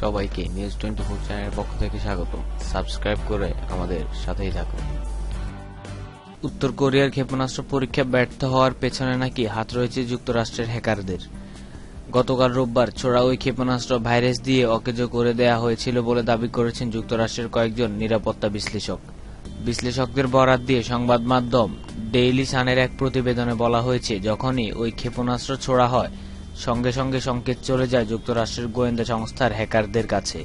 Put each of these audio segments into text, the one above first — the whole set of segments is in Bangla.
সবাইকে নিউজ টোয়েন্টি ফোর চ্যানেলের পক্ষ থেকে স্বাগত। সাবস্ক্রাইব করে আমাদের সাথেই থাকুন। উত্তর কোরিয়ার ক্ষেপণাস্ত্র পরীক্ষা ব্যর্থ হওয়ার পেছনে নাকি হাত রয়েছে যুক্তরাষ্ট্রের হ্যাকারদের। গতকাল রোববার ছোড়া ওই ক্ষেপণাস্ত্র ভাইরাস দিয়ে অকেজো করে দেয়া হয়েছিল বলে দাবি করেছেন যুক্তরাষ্ট্রের কয়েকজন নিরাপত্তা বিশ্লেষক। বিশ্লেষকদের বরাত দিয়ে সংবাদ মাধ্যম ডেইলি সানের এক প্রতিবেদনে বলা হয়েছে, যখনই ওই ক্ষেপণাস্ত্র ছোড়া হয় সঙ্গে সঙ্গে সংকেত চলে যায় যুক্তরাষ্ট্রের গোয়েন্দা সংস্থার হ্যাকারদের কাছে।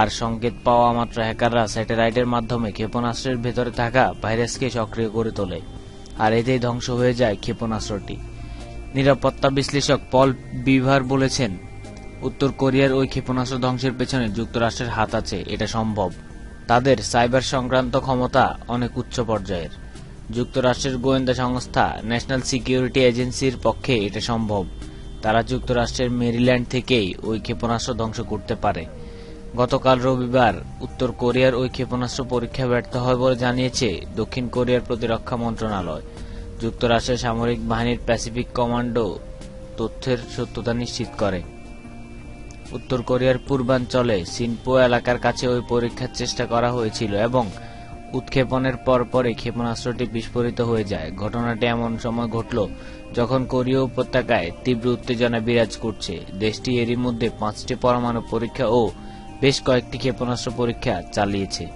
আর সংকেত পাওয়া মাত্র হ্যাকাররা স্যাটেলাইটের মাধ্যমে ক্ষেপণাস্ত্রের ভেতরে থাকা ভাইরাসকে সক্রিয় করে তোলে, আর এতেই ধ্বংস হয়ে যায় ক্ষেপণাস্ত্রটি। নিরাপত্তা বিশ্লেষক পল বিভার বলেছেন, উত্তর কোরিয়ার ওই ক্ষেপণাস্ত্র ধ্বংসের পেছনে যুক্তরাষ্ট্রের হাত আছে, এটা সম্ভব। তাদের সাইবার সংক্রান্ত ক্ষমতা অনেক উচ্চ পর্যায়ের। যুক্তরাষ্ট্রের গোয়েন্দা সংস্থা ন্যাশনাল সিকিউরিটি এজেন্সির পক্ষে এটা সম্ভব। তারা যুক্তরাষ্ট্রের মেরিল্যান্ড থেকেই ওই ক্ষেপণাস্ত্র ধ্বংস করতে পারে। গতকাল রবিবার উত্তর কোরিয়ার ওই ক্ষেপণাস্ত্র পরীক্ষা ব্যর্থ হয় বলে জানিয়েছে দক্ষিণ কোরিয়ার প্রতিরক্ষা মন্ত্রণালয়। যুক্তরাষ্ট্রের সামরিক বাহিনীর প্যাসিফিক কমান্ডো তথ্যের সত্যতা নিশ্চিত করে। উত্তর কোরিয়ার পূর্বাঞ্চলে সিনপো এলাকার কাছে ওই পরীক্ষার চেষ্টা করা হয়েছিল এবং উৎক্ষেপণের পর পরে ক্ষেপণাস্ত্রটি বিস্ফোরিত হয়ে যায়। ঘটনাটি এমন সময় ঘটল যখন কোরীয় উপত্যকায় তীব্র উত্তেজনা বিরাজ করছে। দেশটি এরই মধ্যে পাঁচটি পরমাণু পরীক্ষা ও বেশ কয়েকটি ক্ষেপণাস্ত্র পরীক্ষা চালিয়েছে.